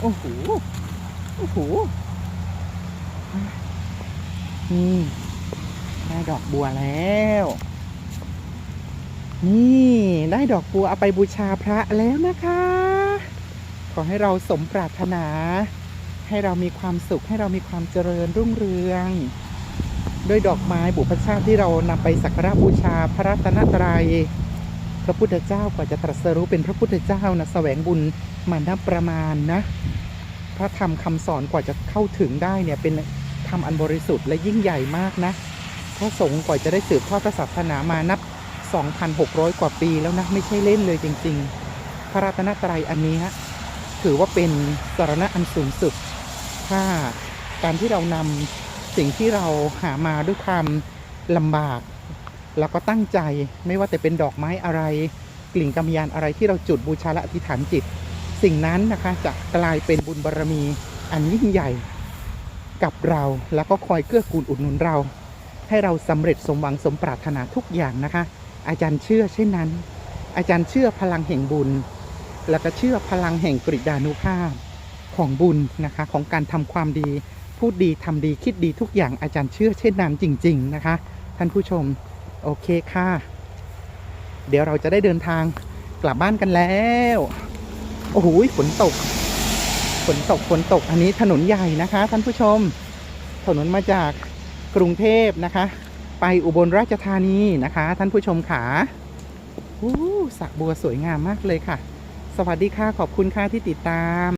โอ้โห โอ้โห นี่ได้ดอกบัวแล้ว นี่ได้ดอกบัวเอาไปบูชาพระแล้วนะคะ ขอให้เราสมปรารถนา ให้เรามีความสุขให้เรามีความเจริญรุ่งเรือง ด้วยดอกไม้บุพชาติที่เรานำไปสักการะบูชาพระรัตนตรัย พระพุทธเจ้ากว่าจะตรัสรู้เป็นพระพุทธเจ้านะแสวงบุญมานับประมาณนะ พระธรรมคำสอนกว่าจะเข้าถึงได้เนี่ยเป็นธรรมอันบริสุทธิ์และยิ่งใหญ่มากนะ พระสงฆ์กว่าจะได้สืบทอดพระศาสนามานับ 2,600 กว่าปีแล้วนะไม่ใช่เล่นเลยจริง ๆ พระรัตนตรัยอันนี้ฮะถือว่าเป็นสารณะอันสูงสุดถ้าการที่เรานำสิ่งที่เราหามาด้วยความลำบาก แล้วก็ตั้งใจไม่ว่าจะเป็นดอกไม้อะไร กลิ่นกำยานอะไรที่เราจุดบูชาและอธิษฐานจิต สิ่งนั้นนะคะจะกลายเป็นบุญบารรมีอันยิ่งใหญ่กับเราแล้วก็คอยเกื้อกูลอุดหนุนเรา ให้เราสำเร็จสมหวังสมปรารถนาทุกอย่างนะคะ อาจารย์เชื่อเช่นนั้น อาจารย์เชื่อพลังแห่งบุญ แล้วก็เชื่อพลังแห่งกริดานุภาพของบุญนะคะของการทำความดี พูดดีทำดีคิดดีทุกอย่างอาจารย์เชื่อเช่นนั้นจริง ๆนะคะ ท่านผู้ชม โอเคค่ะ เดี๋ยวเราจะได้เดินทางกลับบ้านกันแล้ว โอ้โหฝนตก ฝนตก ฝนตก อันนี้ถนนใหญ่นะคะท่านผู้ชม ถนนมาจากกรุงเทพนะคะ ไปอุบลราชธานีนะคะ ท่านผู้ชมขาอู้สระบัวสวยงามมากเลยค่ะ สวัสดีค่ะ ขอบคุณค่ะที่ติดตาม